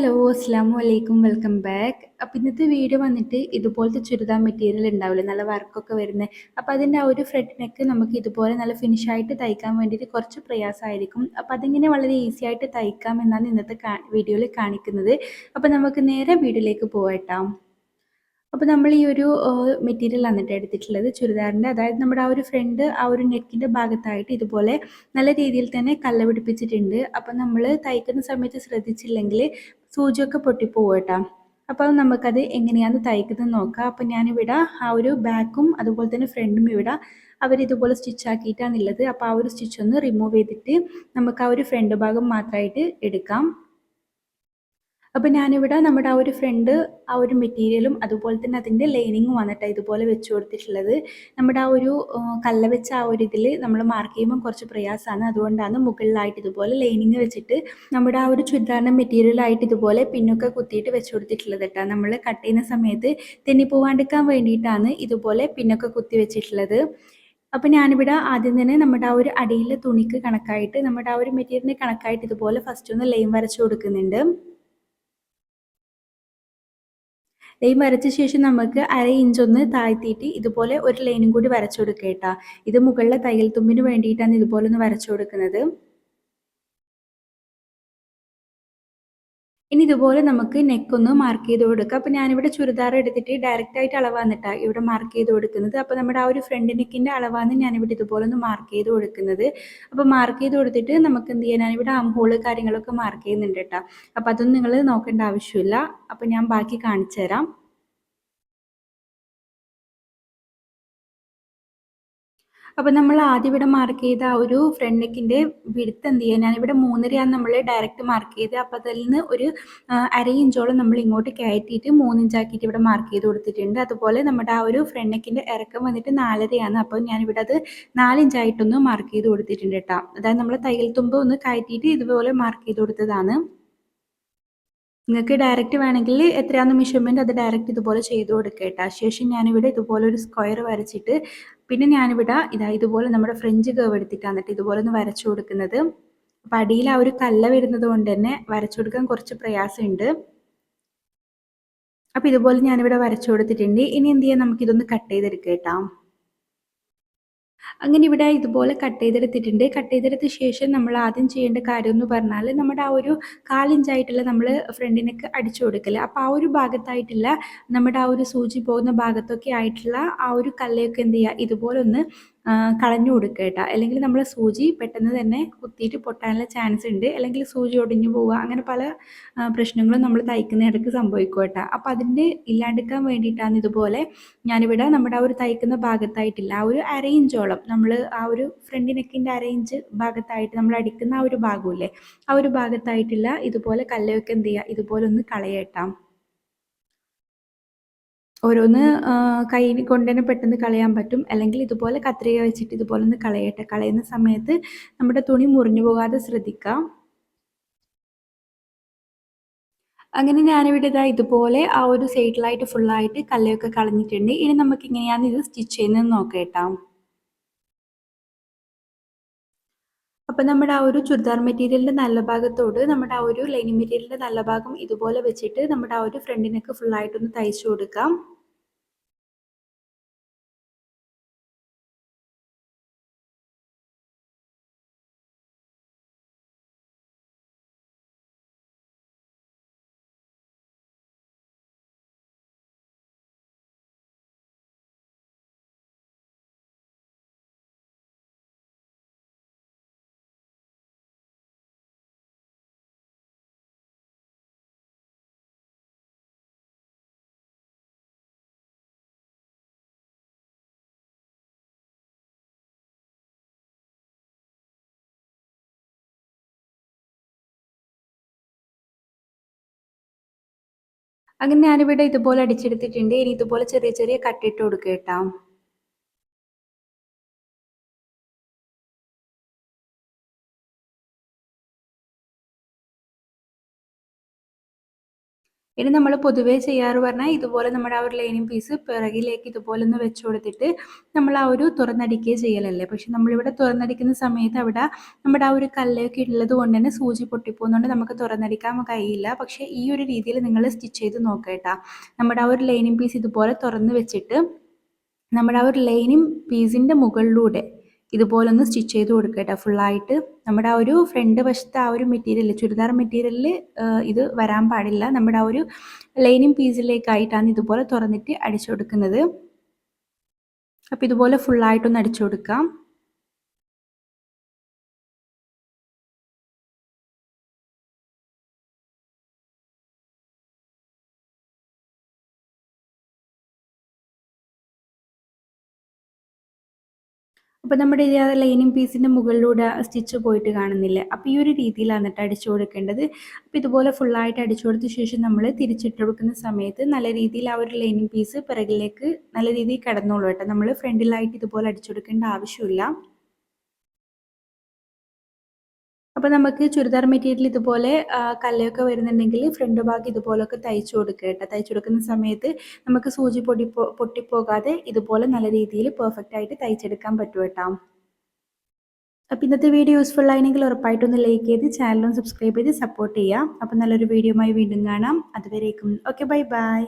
Hello അസ്സാം വലൈക്കും welcome back അപ്പം ഇന്നത്തെ വീഡിയോ വന്നിട്ട് ഇതുപോലത്തെ ചുരിദാർ മെറ്റീരിയൽ ഉണ്ടാവില്ലേ? നല്ല വർക്കൊക്കെ വരുന്നത് അപ്പോൾ അതിന്റെ ആ ഒരു ഫ്രണ്ടിനൊക്കെ നമുക്ക് ഇതുപോലെ നല്ല ഫിനിഷായിട്ട് തയ്ക്കാൻ വേണ്ടിയിട്ട് കുറച്ച് പ്രയാസമായിരിക്കും. അപ്പോൾ അതിങ്ങനെ വളരെ ഈസി ആയിട്ട് തയ്ക്കാം എന്നാണ് ഇന്നത്തെ വീഡിയോയിൽ കാണിക്കുന്നത്. അപ്പോൾ നമുക്ക് നേരെ വീഡിയോയിലേക്ക് പോകട്ടാം അപ്പോൾ നമ്മൾ ഈ ഒരു മെറ്റീരിയൽ വന്നിട്ട് എടുത്തിട്ടുള്ളത്. ചുരിദാറിന്റെ അതായത് നമ്മുടെ ആ ഒരു ഫ്രണ്ട് ആ ഒരു നെക്കിന്റെ ഭാഗത്തായിട്ട് ഇതുപോലെ നല്ല രീതിയിൽ തന്നെ കല്ല പിടിപ്പിച്ചിട്ടുണ്ട്. അപ്പോൾ നമ്മൾ തയ്ക്കുന്ന സമയത്ത് ശ്രദ്ധിച്ചില്ലെങ്കിൽ സൂചിയൊക്കെ പൊട്ടിപ്പോവും കേട്ടോ അപ്പോൾ നമുക്കത് എങ്ങനെയാണ് തയ്ക്കുന്നത് നോക്കാം. അപ്പോൾ ഞാനിവിടെ ആ ഒരു ബാക്കും അതുപോലെ തന്നെ ഫ്രണ്ടും ഇവിടെ അവരിതുപോലെ സ്റ്റിച്ച് ആക്കിയിട്ടാണുള്ളത് അപ്പോൾ ആ ഒരു സ്റ്റിച്ച് ഒന്ന് റിമൂവ് ചെയ്തിട്ട് നമുക്ക് ആ ഒരു ഫ്രണ്ട് ഭാഗം മാത്രമായിട്ട് എടുക്കാം. അപ്പോൾ ഞാനിവിടെ നമ്മുടെ ആ ഒരു ഫ്രണ്ട് ആ ഒരു മെറ്റീരിയലും അതുപോലെ തന്നെ അതിന്റെ ലൈനിങ്ങും വന്നിട്ട് ഇതുപോലെ വെച്ച് കൊടുത്തിട്ടുള്ളത്. നമ്മുടെ ആ ഒരു കല്ല വെച്ച ആ ഒരു ഇതിൽ നമ്മൾ മാർക്ക് ചെയ്യുമ്പോൾ കുറച്ച് പ്രയാസമാണ് അതുകൊണ്ടാണ് മുകളിലായിട്ട് ഇതുപോലെ ലൈനിങ് വെച്ചിട്ട് നമ്മുടെ ആ ഒരു ചുരിദാറിന്റെ മെറ്റീരിയലായിട്ട് ഇതുപോലെ പിന്നൊക്കെ കുത്തിയിട്ട് വെച്ച് കൊടുത്തിട്ടുള്ളത് കേട്ടോ നമ്മൾ കട്ട് ചെയ്യുന്ന സമയത്ത് തെന്നി പോവാണ്ടിരിക്കാൻ വേണ്ടിയിട്ടാണ് ഇതുപോലെ പിന്നൊക്കെ കുത്തി വെച്ചിട്ടുള്ളത്. അപ്പോൾ ഞാനിവിടെ ആദ്യം തന്നെ നമ്മുടെ ആ ഒരു അടിയിലെ തുണിക്ക് കണക്കായിട്ട് നമ്മുടെ ആ ഒരു മെറ്റീരിയലിന് കണക്കായിട്ട് ഇതുപോലെ ഫസ്റ്റ് ഒന്ന് ലൈൻ വരച്ചു കൊടുക്കുന്നുണ്ട്. ലൈൻ വരച്ച ശേഷം നമുക്ക് അര ഇഞ്ചൊന്ന് താഴ്ത്തിയിട്ട് ഇതുപോലെ ഒരു ലൈനും കൂടി വരച്ചു കൊടുക്കുക കേട്ടോ. ഇത് മുകളിലെ തയ്യൽ തുമ്പിന് വേണ്ടിയിട്ടാണ് ഇതുപോലെ ഒന്ന് വരച്ചു കൊടുക്കുന്നത്. ഇനി ഇതുപോലെ നമുക്ക് നെക്ക് ഒന്ന് മാർക്ക് ചെയ്ത് കൊടുക്കുക അപ്പോൾ ഞാനിവിടെ ചുരിദാർ എടുത്തിട്ട് ഡയറക്റ്റ് ആയിട്ട് അളവാന്നിട്ടാണ് ഇവിടെ മാർക്ക് ചെയ്ത് കൊടുക്കുന്നത്. അപ്പോൾ നമ്മുടെ ആ ഒരു ഫ്രണ്ട് നെക്കിന്റെ അളവാണ് ഞാനിവിടെ ഇതുപോലെ ഒന്ന് മാർക്ക് ചെയ്ത് കൊടുക്കുന്നത്. അപ്പോൾ മാർക്ക് ചെയ്ത് കൊടുത്തിട്ട് നമുക്ക് എന്ത് ചെയ്യാൻ ഞാനിവിടെ ആം കാര്യങ്ങളൊക്കെ മാർക്ക് ചെയ്യുന്നുണ്ട് കേട്ടോ. അപ്പോൾ അതൊന്നും നിങ്ങൾ നോക്കേണ്ട ആവശ്യമില്ല. അപ്പോൾ ഞാൻ ബാക്കി കാണിച്ചു തരാം അപ്പോൾ നമ്മൾ ആദ്യം ഇവിടെ മാർക്ക് ചെയ്ത ഒരു ഫ്രണ്ട് നെക്കിന്റെ വിടുത്ത് എന്ത് ചെയ്യാൻ ഞാനിവിടെ മൂന്നരയാണ് നമ്മൾ ഡയറക്റ്റ് മാർക്ക് ചെയ്ത്. അപ്പോൾ അതിൽ നിന്ന് ഒരു അര ഇഞ്ചോളം നമ്മൾ ഇങ്ങോട്ട് കയറ്റിയിട്ട് മൂന്നിഞ്ചാക്കിയിട്ട് ഇവിടെ മാർക്ക് ചെയ്ത് കൊടുത്തിട്ടുണ്ട്. അതുപോലെ നമ്മുടെ ആ ഒരു ഫ്രണ്ട് നെക്കിന്റെ ഇറക്കം വന്നിട്ട് നാലരയാണ്. അപ്പോൾ ഞാനിവിടെ അത് നാലിഞ്ചായിട്ടൊന്ന് മാർക്ക് ചെയ്ത് കൊടുത്തിട്ടുണ്ട് കേട്ടോ. അതായത് നമ്മൾ തയ്യൽ തുമ്പ് ഒന്ന് കയറ്റിയിട്ട് ഇതുപോലെ മാർക്ക് ചെയ്ത് കൊടുത്തതാണ്. നിങ്ങൾക്ക് ഡയറക്റ്റ് വേണമെങ്കിൽ എത്രയാണെന്ന് മെഷർമെന്റ് അത് ഡയറക്റ്റ് ഇതുപോലെ ചെയ്ത് കൊടുക്കുക ശേഷം ഞാനിവിടെ ഇതുപോലെ ഒരു സ്ക്വയർ വരച്ചിട്ട് പിന്നെ ഞാനിവിടെ ഇതാ ഇതുപോലെ നമ്മുടെ ഫ്രഞ്ച് കേവ് എടുത്തിട്ടാണ് എന്നിട്ട് ഇതുപോലെ ഒന്ന് വരച്ചു കൊടുക്കുന്നത്. അപ്പം അടിയിൽ ആ ഒരു കല്ല വരുന്നത് കൊണ്ട് തന്നെ വരച്ചു കൊടുക്കാൻ കുറച്ച് പ്രയാസമുണ്ട്. അപ്പം ഇതുപോലെ ഞാനിവിടെ വരച്ചു കൊടുത്തിട്ടുണ്ട്. ഇനി എന്ത് ചെയ്യാം? നമുക്കിതൊന്ന് കട്ട് ചെയ്തെടുക്കാം കേട്ടോ. അങ്ങനെ ഇവിടെ ഇതുപോലെ കട്ട് ചെയ്തെടുത്തിട്ടുണ്ട്. കട്ട് ചെയ്തെടുത്ത ശേഷം നമ്മൾ ആദ്യം ചെയ്യേണ്ട കാര്യം എന്ന് പറഞ്ഞാൽ നമ്മുടെ ആ ഒരു കാലിഞ്ചായിട്ടുള്ള നമ്മൾ ഫ്രണ്ടിനൊക്കെ അടിച്ചു കൊടുക്കൽ അപ്പോൾ ആ ഒരു ഭാഗത്തായിട്ടുള്ള നമ്മുടെ ആ ഒരു സൂചി പോകുന്ന ഭാഗത്തൊക്കെ ആയിട്ടുള്ള ആ ഒരു കല്ലയൊക്കെ എന്ത് ചെയ്യുക? ഇതുപോലെ ഒന്ന് കളഞ്ഞു കൊടുക്കുക കേട്ടോ. അല്ലെങ്കിൽ നമ്മൾ സൂചി പെട്ടെന്ന് തന്നെ കുത്തിയിട്ട് പൊട്ടാനുള്ള ചാൻസ് ഉണ്ട്. അല്ലെങ്കിൽ സൂചി ഒടിഞ്ഞു പോവുക അങ്ങനെ പല പ്രശ്നങ്ങളും നമ്മൾ തയ്ക്കുന്ന ഇടയ്ക്ക് സംഭവിക്കും കേട്ടോ. അപ്പോൾ അതിന്റെ ഇല്ലാണ്ടിരിക്കാൻ വേണ്ടിയിട്ടാണ് ഇതുപോലെ ഞാനിവിടെ നമ്മുടെ ആ ഒരു തയ്ക്കുന്ന ഭാഗത്തായിട്ടില്ല. ആ ഒരു അരയിഞ്ചോളം നമ്മൾ ആ ഒരു ഫ്രണ്ട് അരയിഞ്ച് ഭാഗത്തായിട്ട് നമ്മൾ അടിക്കുന്ന ആ ഒരു ഭാഗമില്ലേ ആ ഒരു ഭാഗത്തായിട്ടില്ല ഇതുപോലെ കല്ലൊക്കെ എന്ത് ചെയ്യുക? ഇതുപോലെ ഒന്ന് കളയട്ടാം ഓരോന്ന് കൈ കൊണ്ട് തന്നെ പെട്ടെന്ന് കളയാൻ പറ്റും. അല്ലെങ്കിൽ ഇതുപോലെ കത്രിക വെച്ചിട്ട് ഇതുപോലെ ഒന്ന് കളയട്ടെ. കളയുന്ന സമയത്ത് നമ്മുടെ തുണി മുറിഞ്ഞു പോകാതെ ശ്രദ്ധിക്കാം. അങ്ങനെ ഞാനിവിടെ ഇതാ ഇതുപോലെ ആ ഒരു സൈഡിലായിട്ട് ഫുള്ളായിട്ട് കല്ലയൊക്കെ കളഞ്ഞിട്ടുണ്ട്. ഇനി നമുക്ക് ഇങ്ങനെയാണ് ഇത് സ്റ്റിച്ച് ചെയ്യുന്നത് നോക്കേട്ടാം അപ്പോൾ നമ്മുടെ ആ ഒരു ചുരിദാർ മെറ്റീരിയലിന്റെ നല്ല ഭാഗത്തോട് നമ്മുടെ ആ ഒരു ലൈനിങ് മെറ്റീരിയലിന്റെ നല്ല ഭാഗം ഇതുപോലെ വെച്ചിട്ട് നമ്മുടെ ആ ഒരു ഫ്രണ്ടിനൊക്കെ ഫുള്ളായിട്ടൊന്ന് തയ്ച്ചു കൊടുക്കാം. അങ്ങനെ ഞാനിവിടെ ഇതുപോലെ അടിച്ചെടുത്തിട്ടുണ്ട്. ഇനി ഇതുപോലെ ചെറിയ ചെറിയ കട്ടിട്ട് കൊടുക്കുക കേട്ടോ. ഇനി നമ്മൾ പൊതുവേ ചെയ്യാറ് പറഞ്ഞാൽ ഇതുപോലെ നമ്മുടെ ആ ഒരു ലൈനിങ് പീസ് പിറകിലേക്ക് ഇതുപോലെ ഒന്ന് വെച്ച് കൊടുത്തിട്ട് നമ്മൾ ആ ഒരു തുറന്നടിക്കുക ചെയ്യലല്ലേ? പക്ഷെ നമ്മളിവിടെ തുറന്നടിക്കുന്ന സമയത്ത് അവിടെ നമ്മുടെ ആ ഒരു കല്ലൊക്കെ ഉള്ളത് കൊണ്ട് തന്നെ സൂചി പൊട്ടിപ്പോകുന്നതുകൊണ്ട് നമുക്ക് തുറന്നടിക്കാൻ കഴിയില്ല. പക്ഷേ ഈ ഒരു രീതിയിൽ നിങ്ങൾ സ്റ്റിച്ച് ചെയ്ത് നോക്കേട്ടാ. നമ്മുടെ ആ ഒരു ലൈനിങ് പീസ് ഇതുപോലെ തുറന്ന് വെച്ചിട്ട് നമ്മുടെ ആ ഒരു ലൈനിങ് പീസിന്റെ മുകളിലൂടെ ഇതുപോലെ ഒന്ന് സ്റ്റിച്ച് ചെയ്ത് കൊടുക്കുക ഫുള്ളായിട്ട് നമ്മുടെ ആ ഒരു ഫ്രണ്ട് വശത്തെ ആ ഒരു മെറ്റീരിയൽ ചുരിദാർ മെറ്റീരിയലിൽ ഇത് വരാൻ പാടില്ല. നമ്മുടെ ആ ഒരു ലൈനിങ് പീസിലേക്കായിട്ടാണ് ഇതുപോലെ തുറന്നിട്ട് അടിച്ചു കൊടുക്കുന്നത്. അപ്പോൾ ഇതുപോലെ ഫുള്ളായിട്ടൊന്ന് അടിച്ചു കൊടുക്കാം. അപ്പോൾ നമ്മുടെ ഈ ലൈനിങ് പീസിന്റെ മുകളിലൂടെ സ്റ്റിച്ച് പോയിട്ട് കാണുന്നില്ല. അപ്പോൾ ഈ ഒരു രീതിയിലാണ് എന്നിട്ട് അടിച്ചു കൊടുക്കേണ്ടത്. അപ്പോൾ ഇതുപോലെ ഫുള്ളായിട്ട് അടിച്ചു കൊടുത്ത ശേഷം നമ്മൾ തിരിച്ചിട്ട് കൊടുക്കുന്ന സമയത്ത് നല്ല രീതിയിൽ ആ ഒരു ലൈനിങ് പീസ് പിറകിലേക്ക് നല്ല രീതിയിൽ കിടന്നോളൂ കേട്ടോ നമ്മൾ ഫ്രണ്ടിലായിട്ട് ഇതുപോലെ അടിച്ചു കൊടുക്കേണ്ട ആവശ്യമില്ല. അപ്പോൾ നമുക്ക് ചുരിദാർ മെറ്റീരിയൽ ഇതുപോലെ കല്ലയൊക്കെ വരുന്നുണ്ടെങ്കിൽ ഫ്രണ്ട് ഭാഗം ഇതുപോലൊക്കെ തയ്ച്ചു കൊടുക്കുക കേട്ടോ. തയ്ച്ചു കൊടുക്കുന്ന സമയത്ത് നമുക്ക് സൂചി പൊടി പൊട്ടിപ്പോകാതെ ഇതുപോലെ നല്ല രീതിയിൽ പെർഫെക്റ്റ് ആയിട്ട് തയ്ച്ചെടുക്കാൻ പറ്റും കേട്ടോ. അപ്പോൾ ഇന്നത്തെ വീഡിയോ യൂസ്ഫുൾ ആയിരുന്നെങ്കിൽ ഉറപ്പായിട്ടൊന്ന് ലൈക്ക് ചെയ്ത് ചാനലും സബ്സ്ക്രൈബ് ചെയ്ത് സപ്പോർട്ട് ചെയ്യാം അപ്പോൾ നല്ലൊരു വീഡിയോയുമായി വീണ്ടും കാണാം. അതുവരേക്കും. Okay bye bye